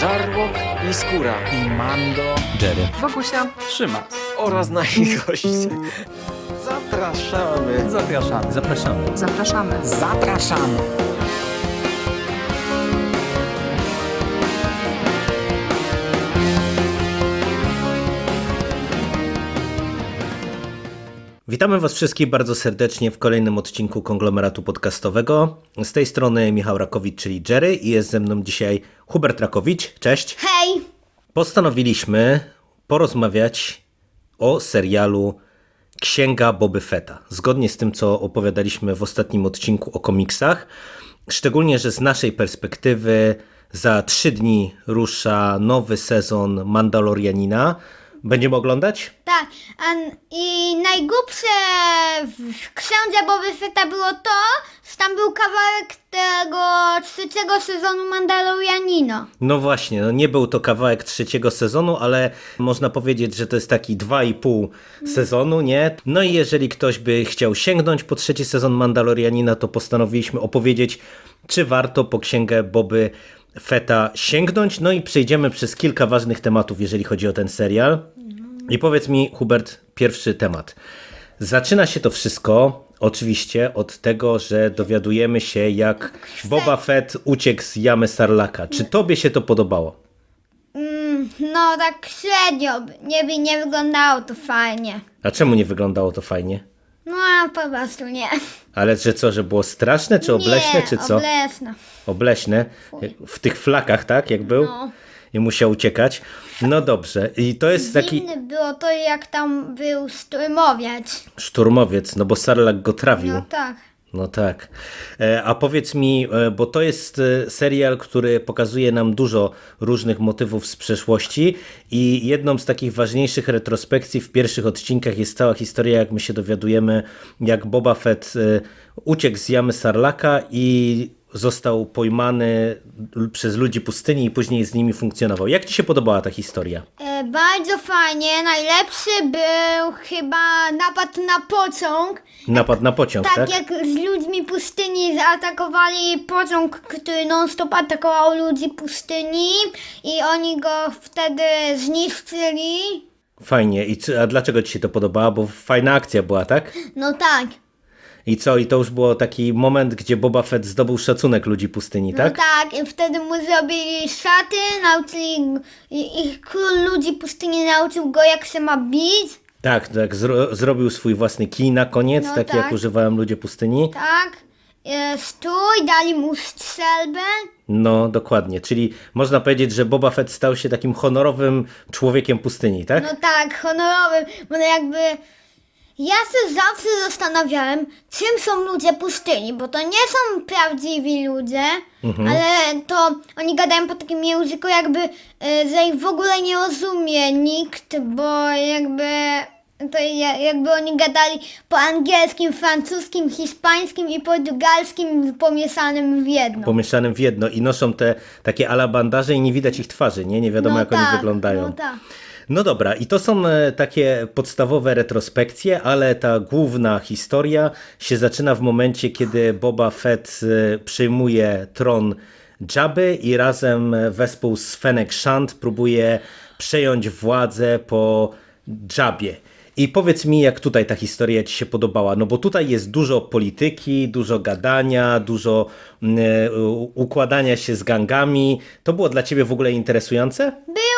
Żarłok i Skóra i Mando, Jerry. Wokusia, Szymas. oraz nasi goście. Zapraszamy. Zapraszamy. Zapraszamy. Zapraszamy. Zapraszamy. Witamy Was wszystkich bardzo serdecznie w kolejnym odcinku konglomeratu podcastowego. Z tej strony Michał Rakowicz, czyli Jerry, i jest ze mną dzisiaj Hubert Rakowicz. Cześć. Hej! Postanowiliśmy porozmawiać o serialu Księga Boby Fetta. Zgodnie z tym, co opowiadaliśmy w ostatnim odcinku o komiksach. Szczególnie, że z naszej perspektywy za trzy dni rusza nowy sezon Mandalorianina. Będziemy oglądać? Tak, a, i najgłupsze w księdze Boby Fetta było to, że tam był kawałek tego trzeciego sezonu Mandalorianino. No właśnie, no nie był to kawałek trzeciego sezonu, ale można powiedzieć, że to jest taki dwa i pół sezonu, nie? No i jeżeli ktoś by chciał sięgnąć po trzeci sezon Mandalorianina, to postanowiliśmy opowiedzieć, czy warto po księgę Boby Feta sięgnąć. No i przejdziemy przez kilka ważnych tematów, jeżeli chodzi o ten serial. I powiedz mi, Hubert, pierwszy temat. Zaczyna się to wszystko oczywiście od tego, że dowiadujemy się, jak Boba Fett uciekł z jamy Sarlaka. Czy tobie się to podobało? Mm, no tak średnio, nie nie wyglądało to fajnie. A czemu nie wyglądało to fajnie? No po prostu nie. Ale że co, że było straszne, czy obleśne, nie, czy co? obleśne. Obleśne. W tych flakach, tak? Jak był? No. I musiał uciekać. No dobrze. I to jest taki Dziwne było to jak tam był szturmowiec. szturmowiec, no bo Sarlak go trawił. No tak. No tak. E, A powiedz mi, e, bo to jest e, serial, który pokazuje nam dużo różnych motywów z przeszłości i jedną z takich ważniejszych retrospekcji w pierwszych odcinkach jest cała historia, jak my się dowiadujemy, jak Boba Fett uciekł z jamy Sarlaka i został pojmany przez ludzi pustyni i później z nimi funkcjonował. Jak ci się podobała ta historia? E, bardzo fajnie. Najlepszy był chyba napad na pociąg. Napad na pociąg, tak? Tak, jak z ludźmi pustyni zaatakowali pociąg, który non-stop atakował ludzi pustyni i oni go wtedy zniszczyli. Fajnie. I a dlaczego ci się to podobało? Bo fajna akcja była, tak? No tak, I co? I to już było taki moment, gdzie Boba Fett zdobył szacunek ludzi pustyni, tak? no tak. I wtedy mu zrobili szaty, nauczyli i, i król ludzi pustyni nauczył go jak się ma bić. Tak, tak. Zro zrobił swój własny kij na koniec, No taki tak. jak używałem ludzie pustyni. Tak. E, stój, dali mu strzelbę. No, dokładnie. Czyli można powiedzieć, że Boba Fett stał się takim honorowym człowiekiem pustyni, tak? No tak, honorowym, bo no jakby ja się zawsze zastanawiałem, czym są ludzie pustyni, bo to nie są prawdziwi ludzie, ale to oni gadają po takim języku jakby, y, że ich w ogóle nie rozumie nikt, bo jakby to ja- jakby oni gadali po angielskim, francuskim, hiszpańskim i portugalskim pomieszanym w jedno. Pomieszanym w jedno i noszą te takie ala bandaże i nie widać ich twarzy, nie? Nie wiadomo, no jak tak, oni wyglądają. No tak. No dobra, i to są e, takie podstawowe retrospekcje, ale ta główna historia się zaczyna w momencie, kiedy Boba Fett e, przyjmuje tron Jabby i razem wespół z Fennec Shand próbuje przejąć władzę po Jabie. I powiedz mi, jak tutaj ta historia Ci się podobała? No bo tutaj jest dużo polityki, dużo gadania, dużo mm, e, układania się z gangami. To było dla Ciebie w ogóle interesujące? Było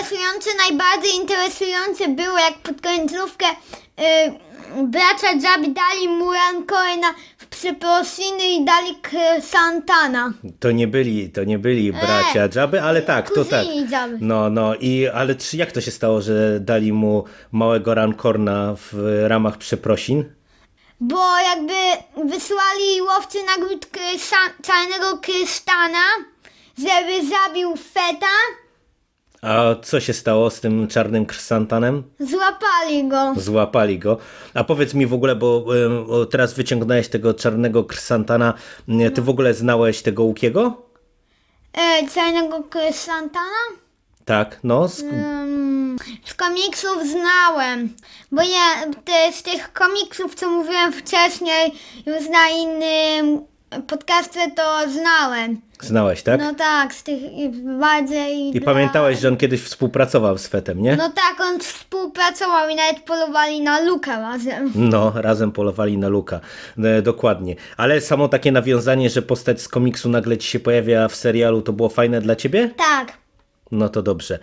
interesujące, najbardziej interesujące było jak pod końcówkę y, bracia Jabby dali mu Rancoina w przeprosiny i dali Santana. To nie byli, to nie byli bracia Jabby, ale tak, to tak. kuzyni Jabby. No, no i ale czy, jak to się stało, że dali mu małego rankorna w ramach przeprosin? Bo jakby wysłali łowcy nagród krysa- czarnego krysztana, żeby zabił Feta, A co się stało z tym czarnym krsantanem? złapali go. Złapali go. A powiedz mi w ogóle, bo teraz wyciągnąłeś tego czarnego krysantana. Ty w ogóle znałeś tego Łukiego? E, czarnego krysztana? Tak, no. Z, z komiksów znałem, bo ja te, z tych komiksów, co mówiłem wcześniej, już na innym podcasty to znałem. Znałeś, tak? No tak, z tych bardziej. I pamiętałeś, że on kiedyś współpracował z Fetem, nie? No tak, on współpracował i nawet polowali na Luka razem. No, razem polowali na Luka. E, dokładnie. Ale samo takie nawiązanie, że postać z komiksu nagle ci się pojawia w serialu, to było fajne dla ciebie? Tak. No to dobrze.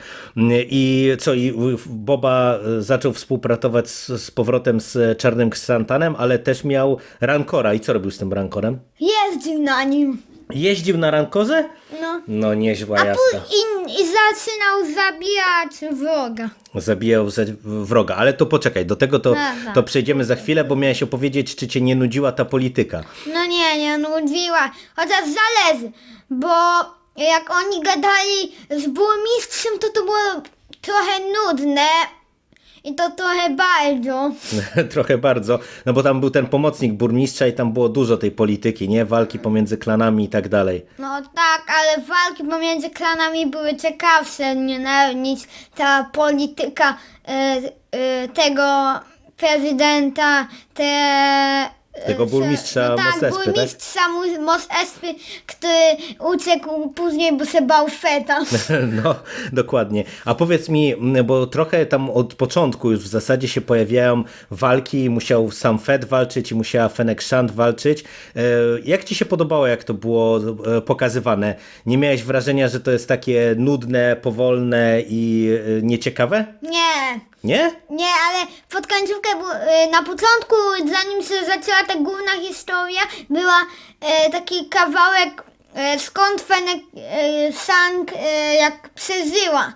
I co, i Boba e, zaczął współpracować z, z powrotem z Czarnym Ksantanem, ale też miał Rancora. I co robił z tym Rancorem? Jeździł na nim. Jeździł na Rankorze? No. No nieźła A jazda. i, i zaczynał zabijać wroga. Zabijał ze- wroga, ale to poczekaj, do tego to, Dobra. to przejdziemy za chwilę, bo miałeś opowiedzieć, czy cię nie nudziła ta polityka. No nie, nie nudziła. Chociaż zależy, bo jak oni gadali z burmistrzem, to to było trochę nudne. I to trochę bardzo. Trochę bardzo, no bo tam był ten pomocnik burmistrza i tam było dużo tej polityki, nie? Walki pomiędzy klanami i tak dalej. No tak, ale walki pomiędzy klanami były ciekawsze nie, na- niż ta polityka e, e, tego prezydenta, te... Tego burmistrza no tak, Mos Espy, tak? burmistrza Mu- Mos Espy, który uciekł później, bo się bał feta. No, dokładnie. A powiedz mi, m, bo trochę tam od początku już w zasadzie się pojawiają walki, musiał sam Fed walczyć i musiała Fennec Shand walczyć. E, Jak ci się podobało, jak to było e, pokazywane? Nie miałeś wrażenia, że to jest takie nudne, powolne i e, nieciekawe? Nie, Nie? Nie, ale pod końcówkę, bu- y, na początku, zanim się zaczęła ta główna historia, była e, taki kawałek, e, skąd Fenek e, Sang e, jak przeżyła,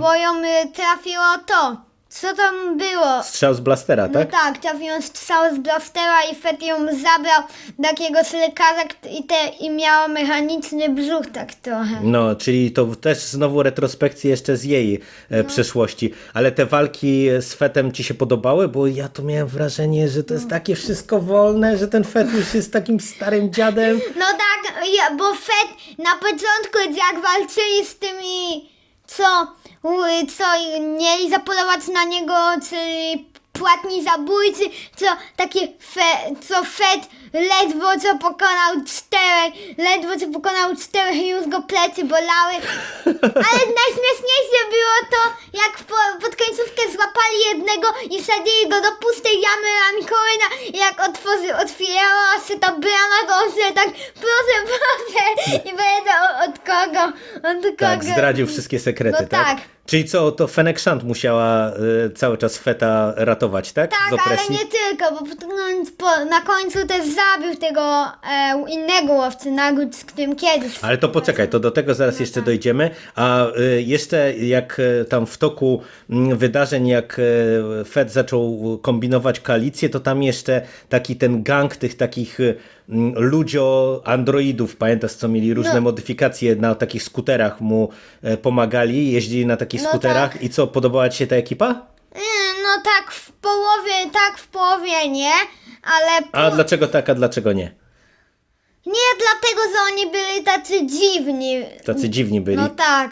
bo ją e, trafiło to. Co tam było? Strzał z blastera, No tak? tak, trafił strzał z blastera i Fet ją zabrał do jakiegoś lekarza kt- i, te, i miała mechaniczny brzuch tak trochę. No, czyli to też znowu retrospekcje jeszcze z jej No. e, przeszłości. Ale te walki z Fetem ci się podobały? Bo ja to miałem wrażenie, że to jest No. takie wszystko wolne, że ten Fet już jest takim starym dziadem. No tak, ja, bo Fed na początku jak walczyli z tymi, co, u- co mieli zapolować na niego, czyli płatni zabójcy, co takie fe, co Fed ledwo co pokonał czterech, ledwo co pokonał czterech i już go plecy bolały. Ale najśmieszniejsze było to, jak po, pod końcówkę złapali jednego i wsadzili go do pustej jamy Rancoina i jak otworzy, otwierała się ta brama, to on się tak proszę, proszę i powiedział od kogo, od kogo. Tak, zdradził wszystkie sekrety, No tak? tak. Czyli co, to Fennec Shand musiała y, cały czas Feta ratować, tak? Z Tak, ale opresji? nie tylko, bo pod koniec- po, na końcu też zabił tego e, innego łowcy nagród, z którym kiedyś Ale to poczekaj, to do tego No zaraz jeszcze tak. dojdziemy. A y, jeszcze jak y, tam w toku mm, wydarzeń, jak y, Fed zaczął kombinować koalicję, to tam jeszcze taki ten gang tych takich y, ludzio androidów, pamiętasz co mieli różne No. modyfikacje na takich skuterach mu e, pomagali, jeździli na takich No skuterach tak. i co, podobała ci się ta ekipa? No tak w połowie, tak w połowie nie, ale A po- dlaczego tak, a dlaczego nie? nie dlatego, że oni byli tacy dziwni. Tacy dziwni byli. No tak.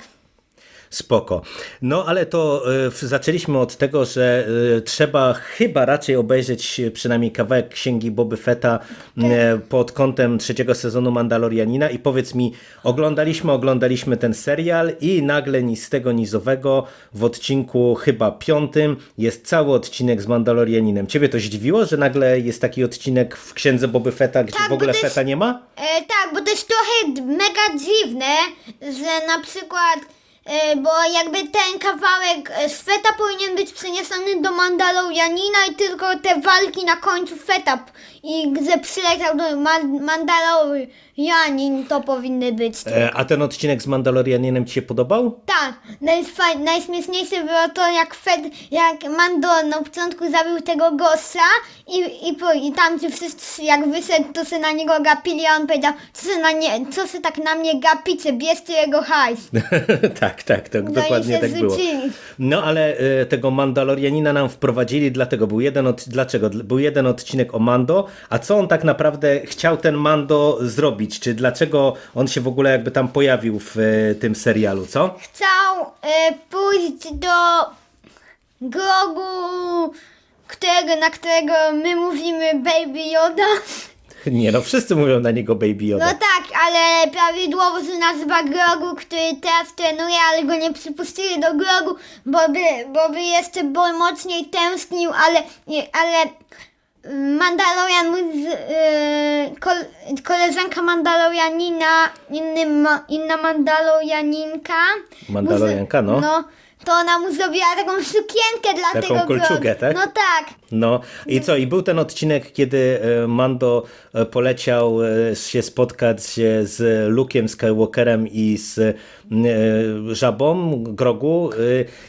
Spoko. No ale to y, zaczęliśmy od tego, że y, trzeba chyba raczej obejrzeć y, przynajmniej kawałek księgi Boby Fetta y, pod kątem trzeciego sezonu Mandalorianina i powiedz mi, oglądaliśmy, oglądaliśmy ten serial i nagle ni z tego nizowego w odcinku chyba piątym jest cały odcinek z Mandalorianinem. Ciebie to zdziwiło, że nagle jest taki odcinek w księdze Boby Fetta, gdzie Tak, w ogóle to jest- Fetta nie ma? E, tak, bo to jest trochę mega dziwne, że na przykład, bo jakby ten kawałek e, z Feta powinien być przeniesiony do Mandalorianina i tylko te walki na końcu Feta i gdzie przyleciał do Man- Mandalorianin to powinny być. E, A ten odcinek z Mandalorianinem ci się podobał? Tak, najfaj- najśmieszniejsze było to, jak Fed, jak Mando na początku zabił tego gossa i, i, po, i tam ci wszyscy, jak wyszedł, to się na niego gapili, a on powiedział, co się, na nie, co się tak na mnie gapicie, bierzcie jego hajs. tak, tak, to No i dokładnie tak było. No ale e, tego Mandalorianina nam wprowadzili, dlatego był jeden od, dlaczego? Był jeden odcinek o Mando, a co on tak naprawdę chciał ten Mando zrobić? Czy dlaczego on się w ogóle jakby tam pojawił w e, tym serialu, co? Chciał e, pójść do grogu, którego, na którego my mówimy Baby Yoda. Nie no, wszyscy mówią na niego Baby No Yoda. tak, ale prawidłowo się nazywa Grogu, który teraz trenuje, ale go nie przypuścili do Grogu, bo by, bo by jeszcze bo mocniej tęsknił, ale, ale mm, Mandalorian, kol, koleżanka Mandalorianina, inny, inna Mandalorianinka. Mandalorianka, no. No, to ona mu zrobiła taką sukienkę dla Taką tego kolczugę, tak? No tak. No i co? I był ten odcinek, kiedy e, Mando e, poleciał e, się spotkać e, z Luke'em Skywalkerem i z e, żabą Grogu. e,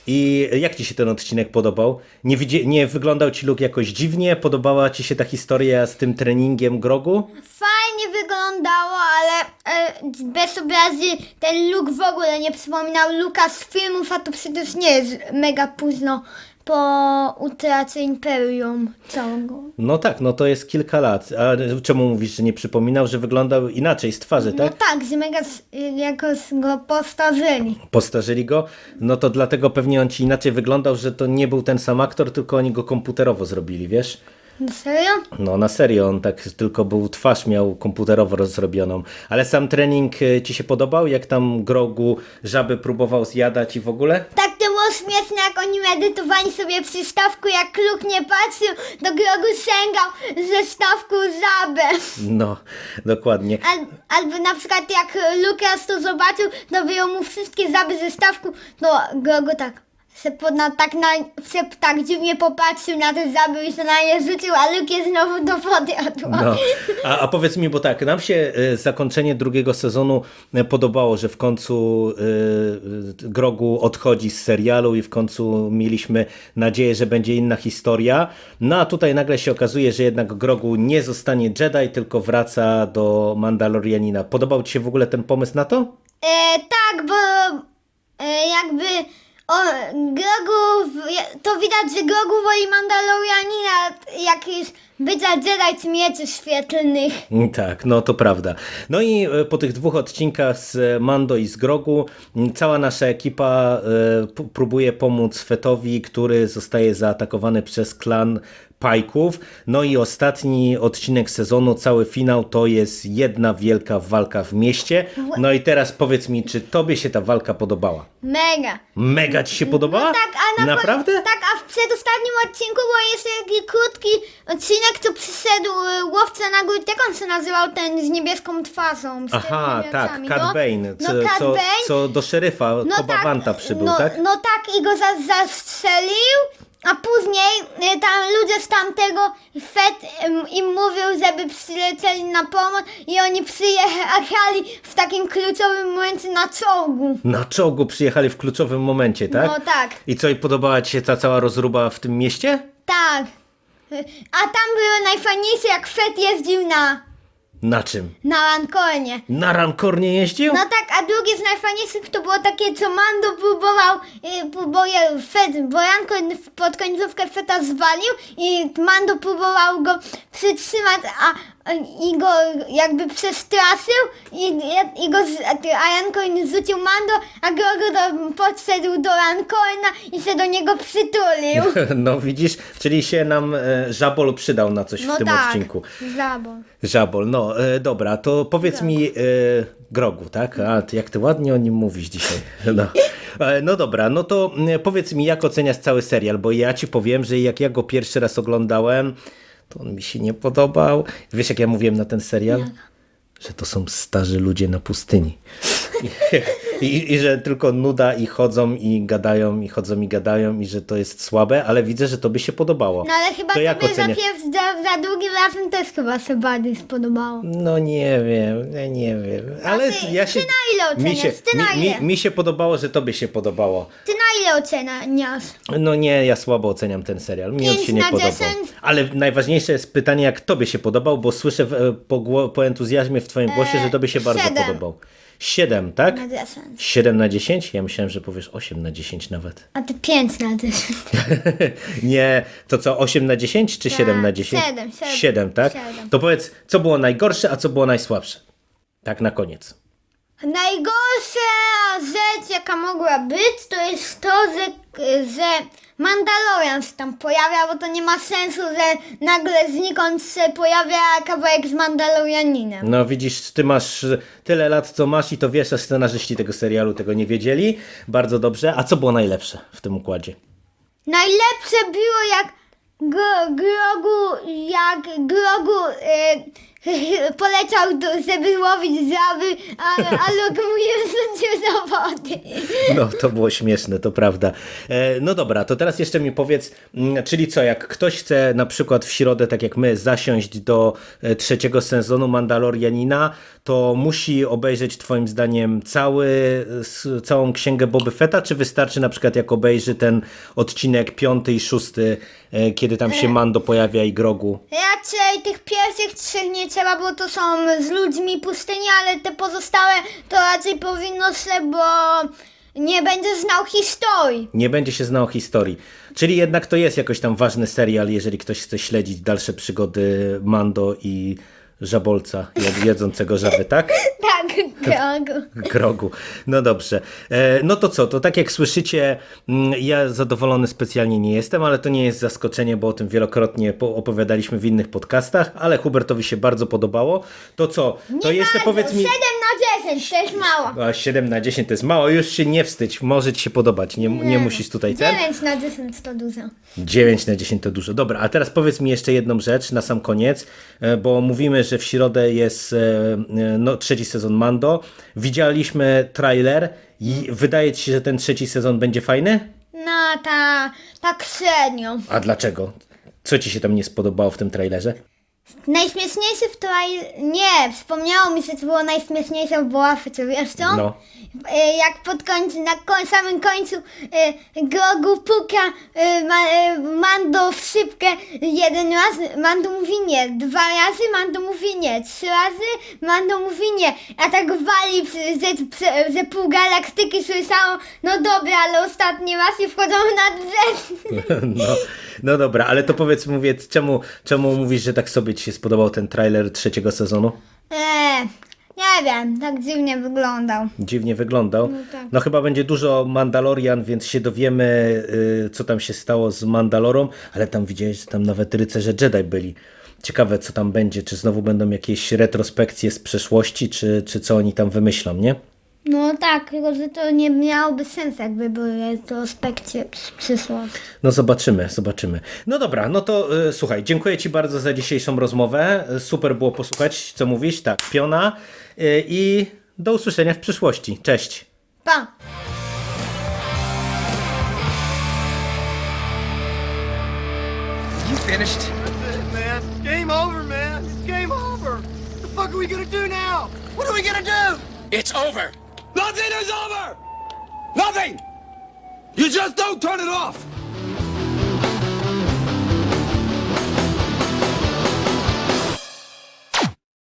I jak ci się ten odcinek podobał? Nie, widzi- nie wyglądał ci Luke jakoś dziwnie? Podobała ci się ta historia z tym treningiem Grogu? Fajnie wyglądało, ale e, bez obrazy ten look w ogóle nie przypominał Luka z filmów, a to przecież nie jest mega późno po utracie Imperium całego. No tak, no to jest kilka lat. A czemu mówisz, że nie przypominał, że wyglądał inaczej z twarzy, tak? No tak, że mega s- jakoś go postarzyli. postarzyli go, no to dlatego pewnie on ci inaczej wyglądał, że to nie był ten sam aktor, tylko oni go komputerowo zrobili, wiesz? No serio? No na serio, on tak tylko był, twarz miał komputerowo rozrobioną. Ale sam trening e, ci się podobał? Jak tam Grogu żaby próbował zjadać i w ogóle? Tak to było śmieszne, jak oni medytowali sobie przy stawku, jak Luke nie patrzył, do grogu sięgał ze stawku żabę. No, dokładnie. Al, albo na przykład jak Lukas to zobaczył, to wyjął mu wszystkie zaby ze stawku, to Grogu tak se po, na, tak, na, se tak dziwnie popatrzył na te zaby i się na nie rzucił, a Luke je znowu do wody odłożył. No. A, a powiedz mi, bo tak, nam się e, zakończenie drugiego sezonu e, podobało, że w końcu e, e, Grogu odchodzi z serialu i w końcu mieliśmy nadzieję, że będzie inna historia. No a tutaj nagle się okazuje, że jednak Grogu nie zostanie Jedi, tylko wraca do Mandalorianina. Podobał Ci się w ogóle ten pomysł na to? E, tak, bo e, jakby Grogu, to widać, że Grogu woli Mandalorianina, jak jest bycia Jedi mieczy świetlnych. Mm, Tak, no to prawda. No i e, po tych dwóch odcinkach z Mando i z Grogu, m, cała nasza ekipa e, próbuje pomóc Fetowi, który zostaje zaatakowany przez klan Pajków. No i ostatni odcinek sezonu, cały finał to jest jedna wielka walka w mieście. No i teraz powiedz mi, czy tobie się ta walka podobała? Mega. Mega ci się podobała? No tak, a na Naprawdę? Tak, a w przedostatnim odcinku był jeszcze taki krótki odcinek, co przyszedł y, łowca na górę, jak on się nazywał, ten z niebieską twarzą. Z Aha, tymi tak, oczami, Cat no. Bane, co, no, Cat co, Bane. co do szeryfa no Koba Wanta przybył, no, tak? No tak, i go za, zastrzelił, a później y, tam ludzie z tamtego Fed im mówił, żeby przylecieli na pomoc i oni przyjechali w takim kluczowym momencie na czołgu. Na czołgu przyjechali w kluczowym momencie, tak? No tak. I co, i podobała Ci się ta cała rozruba w tym mieście? Tak. A tam było najfajniejsze, jak Fed jeździł na, Na czym? na Lancornie. Na Rankornie jeździł? No tak, a drugie z najfajniejszych to było takie, co Mando próbował, y, próbuje Fed, bo Lancorn w- pod końcówkę Feta zwalił i Mando próbował go przytrzymać, a i go jakby przestraszył i, i go, z- a Lancorn zrzucił Mando, a Grogu podszedł do Lancorna i się do niego przytulił. No widzisz, czyli się nam e, Żabol przydał na coś No w tym tak, odcinku. zabol. Żabol, no e, dobra, to powiedz mi e, Grogu, tak? A ty, jak ty ładnie o nim mówisz dzisiaj. No. E, no dobra, no to powiedz mi, jak oceniasz cały serial, bo ja ci powiem, że jak ja go pierwszy raz oglądałem, to on mi się nie podobał. Wiesz, jak ja mówiłem na ten serial? Że to są starzy ludzie na pustyni. I, i, I że tylko nuda i chodzą i gadają, i chodzą i gadają, i że to jest słabe, ale widzę, że to by się podobało. No ale chyba to jak tobie za, oceniasz? pierwszy, za, za drugim razem też chyba się bardziej spodobało. No nie wiem, ja nie wiem. Ale ty- ja się. ty na ile mi, się oceniasz? Ty na mi, ile? mi, mi się podobało, że tobie się podobało. Ty ile oceniasz? No nie, ja słabo oceniam ten serial. Mi on Pięć się nie na podobał. Ale najważniejsze jest pytanie, jak tobie się podobał, bo słyszę w, e, po, gło- po entuzjazmie w twoim głosie, że tobie się bardzo E, siedem. podobał. 7, tak? Na 10. 7 na 10? Ja myślałem, że powiesz 8 na 10 nawet. A ty 5 na 10. nie, to co, 8 na 10 czy 7 na Tak, 10? siedem, siedem. 7, tak? Siedem. To powiedz, co było najgorsze, a co było najsłabsze? Tak na koniec. Najgorsza rzecz, jaka mogła być, to jest to, że, że Mandalorian się tam pojawia, bo to nie ma sensu, że nagle znikąd się pojawia kawałek z Mandalorianinem. No widzisz, ty masz tyle lat, co masz i to wiesz, a scenarzyści tego serialu tego nie wiedzieli. Bardzo dobrze. A co było najlepsze w tym układzie? Najlepsze było jak Gro- Grogu, jak Grogu e, poleciał, do, żeby łowić żaby, a, a Luke mu je wrzucił do wody. No, to było śmieszne, to prawda. E, no dobra, to teraz jeszcze mi powiedz, mm, czyli co, jak ktoś chce na przykład w środę, tak jak my, zasiąść do e, trzeciego sezonu Mandalorianina, to musi obejrzeć twoim zdaniem cały, s- całą księgę Boby Fetta, czy wystarczy na przykład jak obejrzy ten odcinek piąty i szósty, e, kiedy tam się Mando pojawia i Grogu? Raczej tych pierwszych trzech nie trzeba, bo to są z ludźmi pustyni, ale te pozostałe to raczej powinno się, bo nie będzie znał historii. Nie będzie się znał historii. Czyli jednak to jest jakoś tam ważny serial, jeżeli ktoś chce śledzić dalsze przygody Mando i Żabolca, jed- jedzącego żaby, tak? Tak, Grogu. Grogu. No dobrze. E, No to co, to tak jak słyszycie, mm, ja zadowolony specjalnie nie jestem, ale to nie jest zaskoczenie, bo o tym wielokrotnie po- opowiadaliśmy w innych podcastach, ale Hubertowi się bardzo podobało. To co, to jeszcze Bardzo, powiedz mi... 7 na 10, to jest mało. A 7 na 10 to jest mało, już się nie wstydź, może ci się podobać, nie, nie musisz tutaj ten. 9 na 10 to dużo. 9 na 10 to dużo. Dobra, a teraz powiedz mi jeszcze jedną rzecz na sam koniec, e, bo mówimy, że w środę jest e, e, no, trzeci sezon Mando. Widzieliśmy trailer i wydaje ci się, że ten trzeci sezon będzie fajny? No ta, tak średnio. A dlaczego? Co ci się tam nie spodobało w tym trailerze? Najśmieszniejszy w trailer... Nie, wspomniało mi się, co było najśmieszniejsze w Boafecie, wiesz co? No. E, Jak pod końcu, na koń, samym końcu e, Grogu puka e, ma, e, Mando w szybkę jeden raz, Mando mówi nie, dwa razy Mando mówi nie, trzy razy Mando mówi nie, a tak wali, że, że, że pół galaktyki słyszało, no dobra, ale ostatni raz i wchodzą na drzew. No, no dobra, ale to powiedz, mówię, czemu, czemu mówisz, że tak sobie ci się spodobał ten trailer trzeciego sezonu? Eee, nie wiem, tak dziwnie wyglądał. Dziwnie wyglądał. No, tak. chyba będzie dużo Mandalorian, więc się dowiemy, y, co tam się stało z Mandalorą, ale tam widziałeś, że tam nawet rycerze Jedi byli. Ciekawe, co tam będzie, czy znowu będą jakieś retrospekcje z przeszłości, czy, czy co oni tam wymyślą, nie? No tak, tylko że to nie miałoby sensu, jakby były retrospekcje z przyszłości. No zobaczymy, zobaczymy. No dobra, no to y, słuchaj, dziękuję Ci bardzo za dzisiejszą rozmowę. Y, Super było posłuchać, co mówisz. Tak, piona. Y, I do usłyszenia w przyszłości. Cześć. Pa! You finished? That's it, man. Game over, man. It's game over. What the fuck are we gonna do now? What are we gonna do? It's over. Nothing is over. Nothing. You just don't turn it off.